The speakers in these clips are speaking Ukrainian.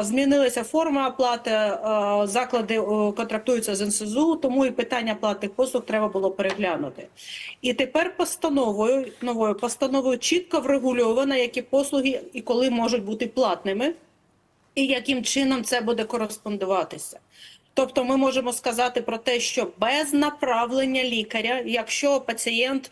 Змінилася форма оплати, заклади контрактуються з НСЗУ, тому і питання платних послуг треба було переглянути. І тепер постановою новою постановою чітко врегульовано, які послуги і коли можуть бути платними, і яким чином це буде кореспондуватися. Тобто ми можемо сказати про те, що без направлення лікаря, якщо пацієнт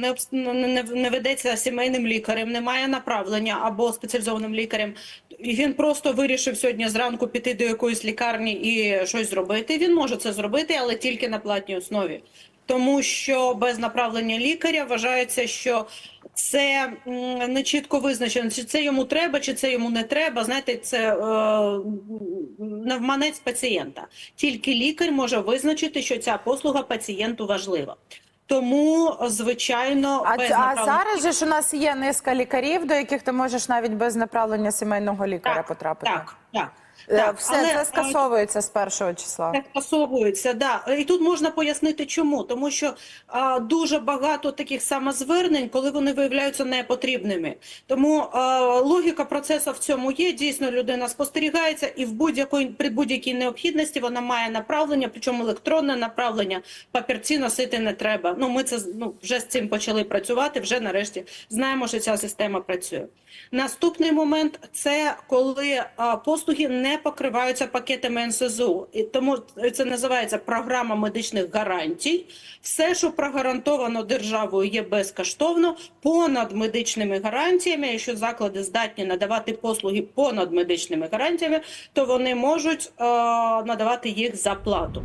не, не, не- ведеться сімейним лікарем, не має направлення або спеціалізованим лікарем, і він просто вирішив сьогодні зранку піти до якоїсь лікарні і щось зробити. Він може це зробити, але тільки на платній основі. Тому що без направлення лікаря вважається, що це не чітко визначено, чи це йому треба, чи це йому не треба. Знаєте, це е, навманець пацієнта. Тільки лікар може визначити, що ця послуга пацієнту важлива. Тому, звичайно, А, без а зараз же ж у нас є низка лікарів, до яких ти можеш навіть без направлення сімейного лікаря так, потрапити. так, так, Е, так. Все Але, це е, скасовується з першого числа. Так скасовується, да. І тут можна пояснити, чому. Тому що а, дуже багато таких самозвернень, коли вони виявляються непотрібними. Тому а, логіка процесу в цьому є. Дійсно, людина спостерігається, і в будь-якої при будь-якій необхідності вона має направлення, причому електронне направлення, папірці носити не треба. Ну, ми це ну, вже з цим почали працювати. Вже нарешті знаємо, що ця система працює. Наступний момент це коли а, послуги не покриваються пакетами НСЗУ. І тому це називається програма медичних гарантій. Все, що прогарантовано державою, є безкоштовно понад медичними гарантіями. Якщо заклади здатні надавати послуги понад медичними гарантіями, то вони можуть е, надавати їх за плату.